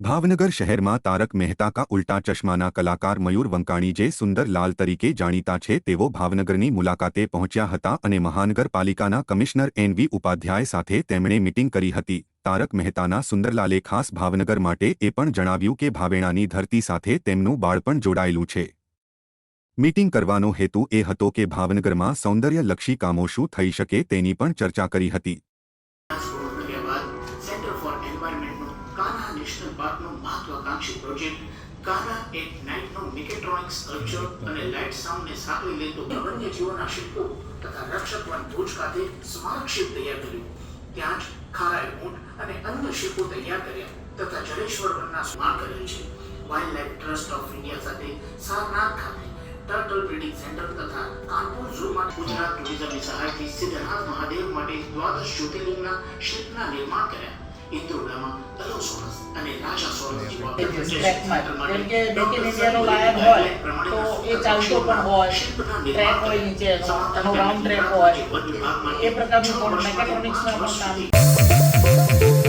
ભાવનગર શહેરમાં તારક મહેતા કા ઉલ્ટા ચશ્માના કલાકાર મયુર વંકાણી જે સુંદર લાલ તરીકે જાણીતા છે તેઓ ભાવનગરની મુલાકાતે પહોંચ્યા હતા અને મહાનગરપાલિકાના કમિશનર એનવી ઉપાધ્યાય સાથે તેમણે મીટિંગ કરી હતી. તારક મહેતાના સુંદરલાલે ખાસ ભાવનગર માટે એ પણ જણાવ્યું કે ભાવેણાની ધરતી સાથે તેમનું બાળપણ જોડાયેલું છે. મીટિંગ કરવાનો હેતુ એ હતો કે ભાવનગરમાં સૌંદર્યલક્ષી કામો શું થઈ શકે તેની પણ ચર્ચા કરી હતી. કાના નેશનલ પાર્કનો મહત્વાકાંક્ષી પ્રોજેક્ટ. કાના એટ નાઇટનો મિકેટ્રોનિક્સ કલ્ચર અને લાઇટ સાઉન્ડને સાથે લેતો વન્યજીવોના શિલ્પો તથા રક્ષક વન ભુજ ખાતે સ્મારક શિલ્પ તૈયાર કર્યું. ત્યાં જ ખારાઈ ઊંટ અને અન્ય શિલ્પો તૈયાર કર્યા તથા જડેશ્વર વનના સ્મારક કરેલ છે. Wild life trust of India સાથે સારનાથ ખાતે ટર્ટલ બ્રીડિંગ સેન્ટર તથા કાનપુર ઝૂમાં ગુજરાત ટુરિઝમની સહાયથી સિદ્ધનાથ મહાદેવ માટે દ્વાદશ જ્યોતિર્લિંગના શિલ્પના નિર્માણ કર્યા. ઇન્દ્રોડામાં અલોસોરસ અને રાજા સોરસ જેવા જેમ કે મેક ઇન ઇન્ડિયાનો લાયક હોય તો એ ચાલતો પણ હોય ટ્રેક હોય નીચે એનો રાઉન્ડ ટ્રેક હોય એ પ્રકારનું મેકેટ્રોનિક્સના પણ કામ